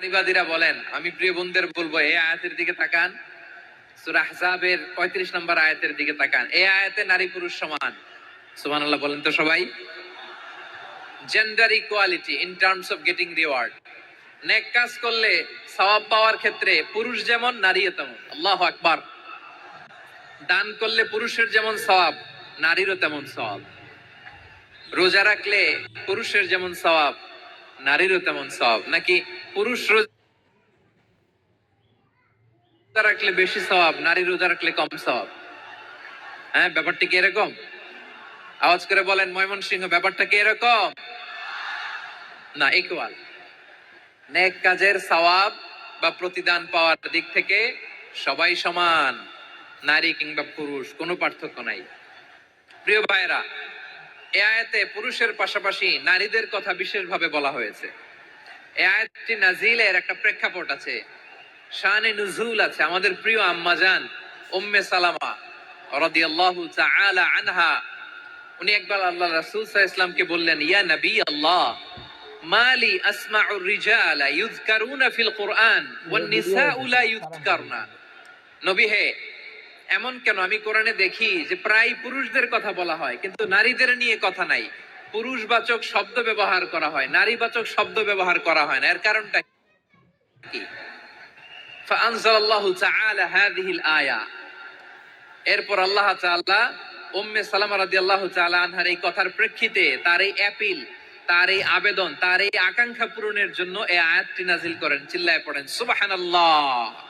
নারীবাদীরা বলেন, আমি প্রিয় বোনদের বলব, এই আয়াতের দিকে তাকান। সূরা আহজাবের 35 নম্বর আয়াতের দিকে তাকান। এই আয়াতে নারী পুরুষ সমান। সুবহানাল্লাহ বলেন তো সবাই। Gender equality in terms of getting reward নেক কাজ করলে সওয়াব পাওয়ার ক্ষেত্রে পুরুষ যেমন, নারীও তেমন। আল্লাহু আকবার। দান করলে পুরুষের যেমন সওয়াব, নারীরও তেমন সওয়াব। রোজা রাখলে পুরুষের যেমন সওয়াব নারীরও তেমন সওয়াব নাকি পুরুষ রোজা রাখলে বেশি সওয়াব নারী রোজা রাখলে কম সওয়াব হ্যাঁ ব্যাপারটা কি এরকম? আওয়াজ করে বলেন, ময়মনসিংহ, ব্যাপারটা কি এরকম? না ইকুয়াল নেক কাজের সওয়াব বা প্রতিদান পাওয়ার দিক থেকে সবাই সমান, নারী কিংবা পুরুষ, কোনো পার্থক্য নাই। প্রিয় ভাইরা এ আয়াতে পুরুষের পাশাপাশি নারীদের কথা বিশেষভাবে বলা হয়েছে। এ আয়াতটি নাজিলের একটা প্রেক্ষাপট আছে। শানে নুজুল আছে। আমাদের প্রিয় আম্মাজান উম্মে সালামা রাদিয়াল্লাহু তাআলা আনহা, উনি একবার আল্লাহ রাসূল সাল্লাল্লাহু বললেন, ইয়া নবী আল্লাহ, মালি আসমাউ রিজালা ইউযকারুনা ফিল কুরআন ওয়ান নিসাউ লা নবী হে এমন কেন? আমি কোরআনে দেখি যে প্রায় পুরুষদের কথা বলা হয়, কিন্তু নারীদের নিয়ে কথা নাই। পুরুষবাচক শব্দ ব্যবহার করা হয়, নারীবাচক শব্দ ব্যবহার করা হয় না। এর কারণটা কি? এরপর আল্লাহ তাআলা উম্মে সালামা রাদিয়াল্লাহু তাআলা আনহার এই কথার প্রেক্ষিতে তার এই অ্যাপিল, তার এই আবেদন, তার এই আকাঙ্ক্ষা পূরণের জন্য এই আয়াতটি নাজিল করেন, চিল্লায় পড়েন, সুবহানাল্লাহ।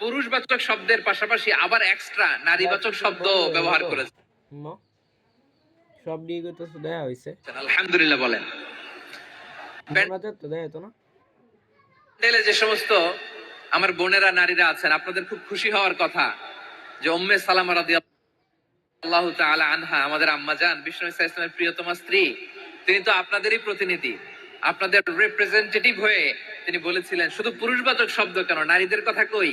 পুরুষবাচক শব্দের পাশাপাশি আবার এক্সট্রা নারীবাচক শব্দ ব্যবহার করেছেন ম। সব দিয়ে তো হয়েছে আলহামদুলিল্লাহ বলেন। তো না? যে সমস্ত আমার বোনেরা নারীরা আছেন আপনাদের খুব খুশি হওয়ার কথা যে উম্মে সালামা রাদিয়াল্লাহু তাআলা আনহা আমাদের আম্মা জান বিষ্ণু ইসলামের প্রিয়তমা স্ত্রী তিনি তো আপনাদেরই প্রতিনিধি। আপনাদের রিপ্রেজেন্টেটিভ হয়ে তিনি বলেছিলেন শুধু পুরুষবাচক শব্দ কেন? নারীদের কথা কই?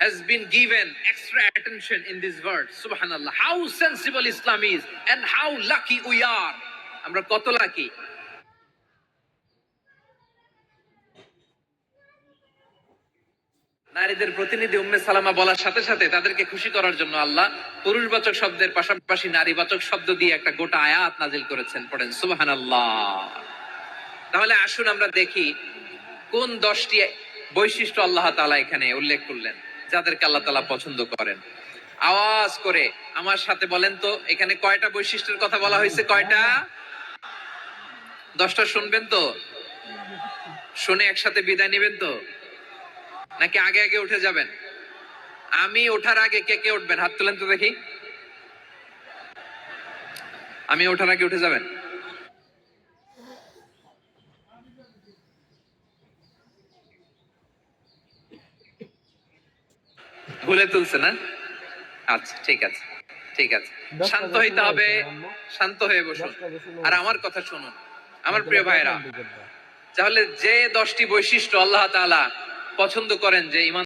has been given extra attention in this word. Subhanallah. How sensible islam is and how lucky we are. আমরা কত লাকি নারীদের প্রতিনিধি উম্মে সালামা বলার সাথে সাথে তাদেরকে খুশি করার জন্য আল্লাহ পুরুষবাচক শব্দের পাশাপাশি নারীবাচক শব্দ দিয়ে একটা গোটা আয়াত নাজিল করেছেন। পড়েন, সুবহানাল্লাহ। তাহলে আসুন আমরা দেখি কোন দশটি বৈশিষ্ট্য আল্লাহ তাআলা এখানে উল্লেখ করলেন। যাদেরকে আল্লাহ তাআলা পছন্দ করেন। আওয়াজ করে, আমার সাথে বলেন তো, এখানে কয়টা বৈশিষ্ট্যের কথা বলা হয়েছে? কয়টা? দশটা শুনবেন তো? শুনে একসাথে বিদায় নেবেন তো? নাকি আগে আগে উঠে যাবেন? আমি ওঠার আগে কে কে উঠবেন? হাত তুলেন তো দেখি। আমি ওঠার আগে উঠে যাবেন? ভুলে তুলছে না? আচ্ছা ঠিক আছে ঠিক আছে। শান্ত হইতে হবে শান্ত হয়ে বসুন। আর আমার কথা শুনুন। আমার প্রিয় ভাইরা তাহলে যে দশটি বৈশিষ্ট্য আল্লাহ তাআলা পছন্দ করেন যে ইমান